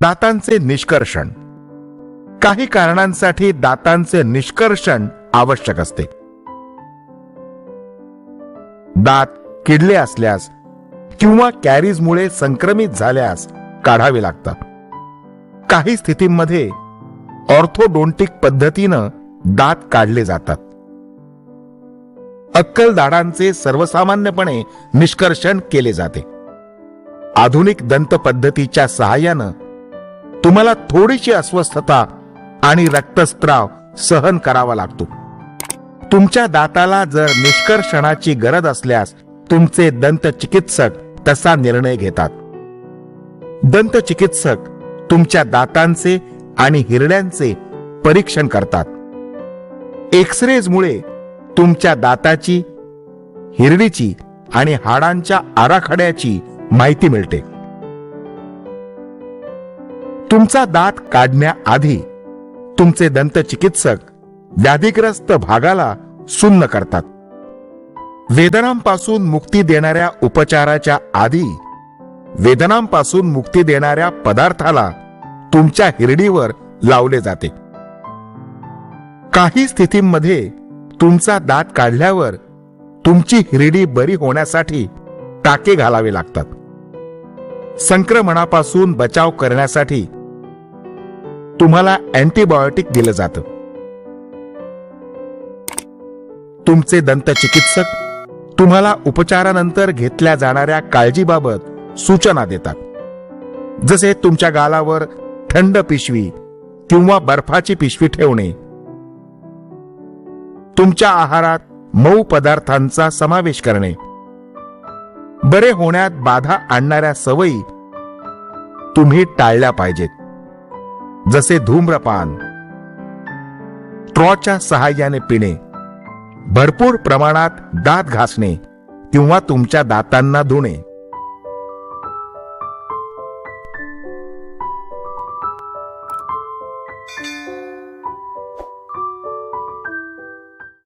दातांचे निष्कर्षण. काही कारणांसाठी दातांचे निष्कर्षण आवश्यक असते. दात किडले असल्यास किंवा कॅरीजमुळे संक्रमित झाल्यास काढावे लागतात. काही स्थितींमध्ये ऑर्थोडोंटिक पद्धतीनं दात काढले जातात. अक्कल दाडांचे सर्वसामान्यपणे निष्कर्षण केले जाते. आधुनिक दंत पद्धतीच्या सहाय्यानं तुम्हाला थोडीशी अस्वस्थता आणि रक्तस्त्राव सहन करावा लागतो. तुमच्या दाताला जर निष्कर्षणाची गरज असल्यास तुमचे दंत चिकित्सक तसा निर्णय घेतात. दंत चिकित्सक तुमच्या दातांचे आणि हिरड्यांचे परीक्षण करतात. एक्सरेजमुळे तुमच्या दाताची हिरडीची आणि हाडांच्या आराखड्याची माहिती मिळते. तुमचा दात काढण्याआधी तुमचे दंत चिकित्सक व्याधिग्रस्त भागाला सुन्न करतात. वेदनांपासून मुक्ती देणाऱ्या उपचाराच्या आधी वेदनांपासून मुक्ती देणाऱ्या पदार्थाला तुमच्या हिरडीवर लावले जाते. काही स्थितींमध्ये तुमचा दात काढल्यावर तुमची हिरडी बरी होण्यासाठी टाके घालावे लागतात. संक्रमणापासून बचाव करण्यासाठी तुम्हाला अँटीबायोटिक दिलं जातं. तुमचे दंत चिकित्सक तुम्हाला उपचारानंतर घेतल्या जाणाऱ्या काळजीबाबत सूचना देतात. जसे तुमच्या गालावर थंड पिशवी किंवा बर्फाची पिशवी ठेवणे. तुमच्या आहारात मऊ पदार्थांचा समावेश करणे. बरे होण्यात बाधा आणणाऱ्या सवयी तुम्ही टाळल्या पाहिजेत. जसे धूम्रपान. ट्रॉच्या सहाय्याने पिणे. भरपूर प्रमाणात दात घासणे किंवा तुमच्या दातांना धुणे.